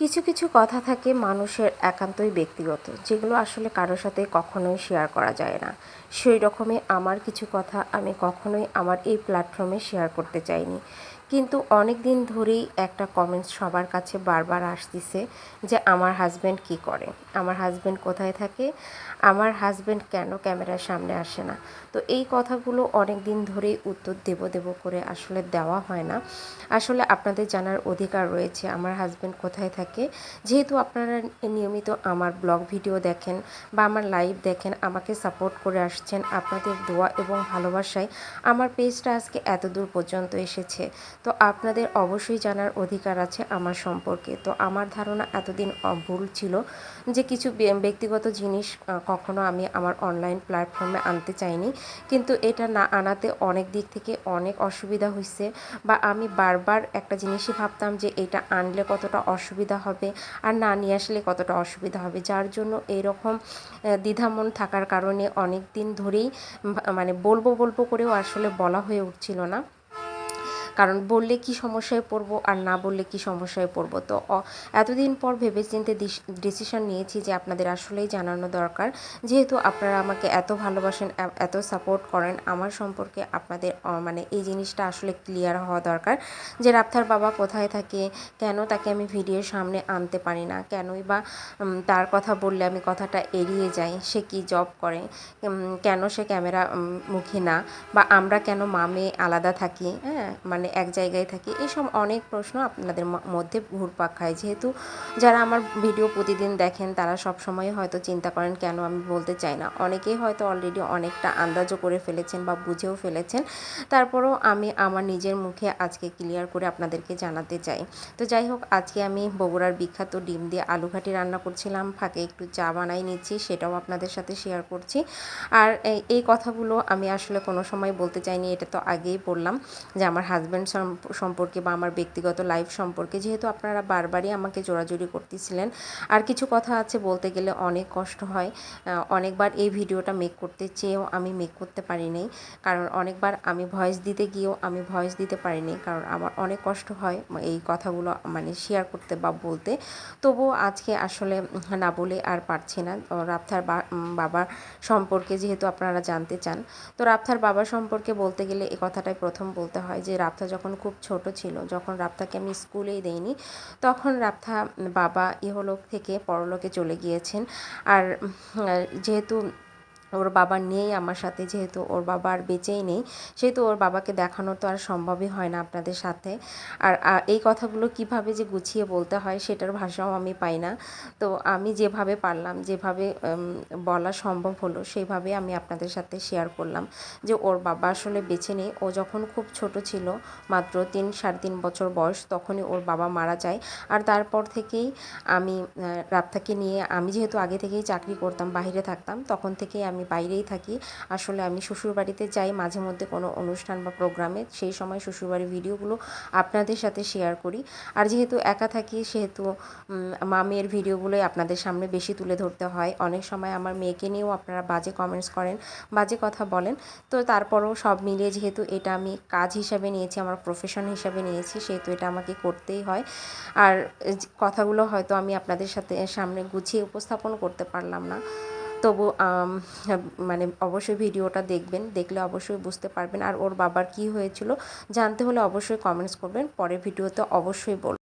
কিছু কিছু কথা থাকে মানুষের একান্তই ব্যক্তিগত, যেগুলো আসলে কারোর সাথে কখনোই শেয়ার করা যায় না। সেই রকমই আমার কিছু কথা আমি কখনোই আমার এই প্ল্যাটফর্মে শেয়ার করতে চাইনি। কিন্তু অনেক দিন ধরেই একটা কমেন্টস সবার কাছে বারবার আসতেছে যে, আমার হাজব্যান্ড কি করে? আমার হাজব্যান্ড কোথায় থাকে? আমার হাজব্যান্ড কেন ক্যামেরার সামনে আসে না? তো এই কথাগুলো অনেক দিন ধরেই উত্তর দেব দেব করে আসলে দেওয়া হয় না। আসলে আপনাদের জানার অধিকার রয়েছে, আমার হাজব্যান্ড কোথায় থাকে? যেহেতু আপনারা নিয়মিত আমার ব্লগ ভিডিও দেখেন বা আমার লাইভ দেখেন, আমাকে সাপোর্ট করে আসছেন আপনাদের দোয়া এবং ভালোবাসায়। আমার পেজটা আজকে এত দূর পর্যন্ত এসেছে। তো আপনাদের অবশ্যই জানার অধিকার আছে আমার সম্পর্কে। তো আমার ধারণা এতদিন ভুল ছিল যে কিছু ব্যক্তিগত জিনিস কখনো আমি আমার অনলাইন প্ল্যাটফর্মে আনতে চাইনি। কিন্তু এটা না আনাতে অনেক দিক থেকে অনেক অসুবিধা হয়েছে বা আমি বারবার একটা জিনিসই ভাবতাম যে এটা আনলে কতটা অসুবিধা হবে আর না নিয়ে আসলে কতটা অসুবিধা হবে। যার জন্য এইরকম আহ, দ্বিধামন থাকার কারণে অনেক দিন ধরেই মানে বলব বলব করেও আসলে বলা হয়ে উঠছিল না। কারণ বললে কি সমস্যায় পড়ব আর না বললে কি সমস্যায় পড়ব? তো এতদিন পর ভেবে ভেবেচিন্তে ডিসিশন নিয়েছি যে আপনাদের আসলেই জানানো দরকার। যেহেতু আপনারা আমাকে এত ভালোবাসেন এত সাপোর্ট করেন, আমার সম্পর্কে আপনাদের মানে এই জিনিসটা আসলে ক্লিয়ার হওয়া দরকার যে রাপ্তার বাবা কোথায় থাকে, কেন তাকে আমি ভিডিওর সামনে আনতে পারি না? কেনই বা তার কথা বললে আমি কথাটা এড়িয়ে যাই, সে কি জব করে? কেন সে ক্যামেরা মুখী না? বা আমরা কেন মামে আলাদা থাকি? হ্যাঁ মানে এক জায়গায় থাকি এইসব অনেক প্রশ্ন আপনাদের মধ্যে ঘুরপাক খায়। যেহেতু যারা আমার ভিডিও প্রতিদিন দেখেন, তারা সব সময় হয়তো চিন্তা করেন, কেন আমি বলতে চাই না? অনেকেই হয়তো অলরেডি অনেকটা আন্দাজও করে ফেলেছেন বা বুঝেও ফেলেছেন। তারপরেও আমি আমার নিজের মুখে আজকে ক্লিয়ার করে আপনাদেরকে জানাতে চাই। তো যাই হোক, আজকে আমি বগুড়ার বিখ্যাত ডিম দিয়ে আলু ঘাটি রান্না করছিলাম, ফাঁকে একটু চা বানাই নিচ্ছি, সেটাও আপনাদের সাথে শেয়ার করছি। আর এই কথাগুলো আমি আসলে কোনো সময় বলতে চাইনি, এটা তো আগেই বললাম যে আমার হাজব্যান্ড সম্পর্কে বা আমার ব্যক্তিগত লাইফ সম্পর্কে যেহেতু আপনারা বারবারই আমাকে জোরাজুরি করতেছিলেন। আর কিছু কথা আছে বলতে গেলে অনেক কষ্ট হয়। অনেকবার এই ভিডিওটা মেক করতে চেয়েও আমি মেক করতে পারিনি কারণ অনেকবার আমি ভয়েস দিতে গিয়েও আমি ভয়েস দিতে পারিনি কারণ আমার অনেক কষ্ট হয় এই কথাগুলো মানে শেয়ার করতে বা বলতে। তবুও আজকে আসলে না বলে আর পারছি না। বা- বাবার সম্পর্কে যেহেতু আপনারা জানতে চান, তো রাপ্থার বাবা সম্পর্কে বলতে গেলে এই কথাটাই প্রথম বলতে হয় যে রাপ্থা যখন খুব ছোট ছিল, যখন রাবথাকে আমি স্কুলেই দেইনি, তখন রাবথা বাবা ইহলোক থেকে পরলোকে চলে গিয়েছেন। আর যেহেতু ওর বাবা নেই আমার সাথে, যেহেতু ওর বাবা আর বেঁচেই নেই, সেহেতু ওর বাবাকে দেখানো তো আর সম্ভবই হয় না আপনাদের সাথে। আর এই কথাগুলো কীভাবে যে গুছিয়ে বলতে হয় সেটার ভাষাও আমি পাই না। তো আমি যেভাবে পারলাম, যেভাবে বলা সম্ভব হলো, সেইভাবে আমি আপনাদের সাথে শেয়ার করলাম যে ওর বাবা আসলে বেঁচে নেই। ও যখন খুব ছোট ছিল, মাত্র তিন, সাড়ে তিন বছর বয়স, তখনই ওর বাবা মারা যায়। আর তারপর থেকেই আমি রাপ্তাকে নিয়ে, আমি যেহেতু আগে থেকেই চাকরি করতাম বাইরে থাকতাম, তখন থেকেই আমি বাইরেই থাকি। আসলে আমি শ্বশুরবাড়িতে যাই, মাঝে মধ্যে কোনো অনুষ্ঠান বা প্রোগ্রামে। সেই সময় শ্বশুরবাড়ির ভিডিওগুলো আপনাদের সাথে শেয়ার করি। আর যেহেতু একা থাকি, সেহেতু মামের ভিডিওগুলোই আপনাদের সামনে বেশি তুলে ধরতে হয়। অনেক সময় আমার মেয়েকে নিয়েও আপনারা বাজে কমেন্টস করেন, বাজে কথা বলেন। তো তারপরেও সব মিলিয়ে যেহেতু এটা আমি কাজ হিসাবে নিয়েছি, আমার প্রফেশন হিসাবে নিয়েছি, সেহেতু এটা আমাকে করতেই হয়। আর কথাগুলো হয়তো আমি আপনাদের সাথে, সামনে গুছিয়ে উপস্থাপন করতে পারলাম না। তবু মানে অবশ্যই ভিডিওটা দেখবেন, দেখলে অবশ্যই বুঝতে পারবেন। আর ওর বাবার কি হয়েছিল জানতে হলে অবশ্যই কমেন্টস করবেন। পরের ভিডিওতে অবশ্যই বলবেন